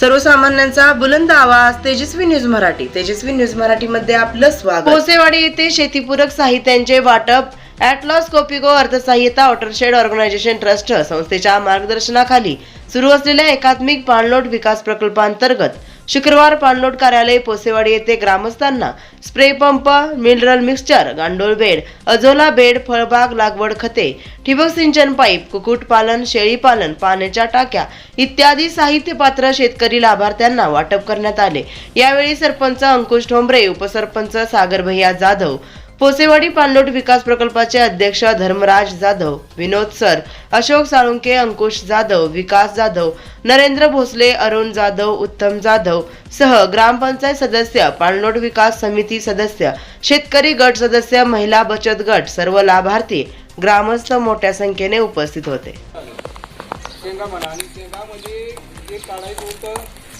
सर्वसामान्यांचा बुलंद आवाज तेजस्वी न्यूज मराठी. तेजस्वी न्यूज मराठी मध्ये आपलं स्वागत. कोसेवाडी येथे शेतीपूरक साहित्यांचे वाटप. ॲटलॉस कोपिगो अर्थसहाय्यता वॉटरशेड ऑर्गनायझेशन ट्रस्ट संस्थेच्या मार्गदर्शनाखाली सुरू असलेल्या एकात्मिक पाणलोट विकास प्रकल्पांतर्गत शुक्रवार पाणलोट कार्यालय पोसेवाडी येथे ग्रामस्थांना स्प्रे पंप मिनरल मिक्सचर गांडोळ बेड अजोला बेड फळबाग लागवड खते ठिबक सिंचन पाईप कुक्कुटपालन शेळीपालन पाण्याच्या टाक्या इत्यादी साहित्य पात्र शेतकरी लाभार्थ्यांना वाटप करण्यात आले. यावेळी सरपंच अंकुश ठोंबरे उपसरपंच सागर भैया जाधव पोसेवाडी पाणलोट विकास प्रकल्पाचे अध्यक्ष धर्मराज जाधव विनोद सर अशोक साळुंके अंकुश जाधव विकास जाधव नरेंद्र भोसले अरुण जाधव उत्तम जाधव सह ग्रामपंचायत सदस्य पाणलोट विकास समिती सदस्य शेतकरी गट सदस्य महिला बचत गट सर्व लाभार्थी ग्रामस्थ मोठ्या संख्येने उपस्थित होते. म्हणजे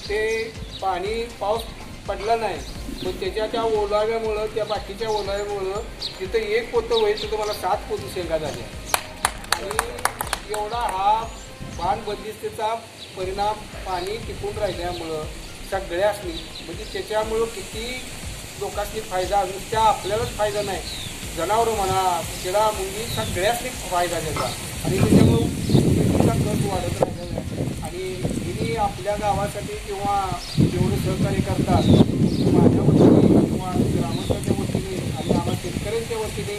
ते पाणी पाऊस पडला नाही. मग त्याच्या त्या ओलाव्यामुळं त्या बाकीच्या ओलाव्यामुळं तिथं एक पोतं व्हायचं तिथं मला सात पोतं शेंगा झाल्या. आणि एवढा हा बाणबंदिस्तीचा परिणाम पाणी टिकून राहिल्यामुळं सगळ्यासनी म्हणजे त्याच्यामुळं किती लोकांनी फायदा त्या आपल्यालाच फायदा नाही. जनावरं म्हणा किडा मुंगी सगळ्यासनी फायदा त्याचा. आणि त्याच्यामुळं आपल्या गावासाठी किंवा जेवढे सहकार्य करतात माझ्या वतीने किंवा ग्रामस्थांच्या वतीने आणि आम्हा शेतकऱ्यांच्या वतीने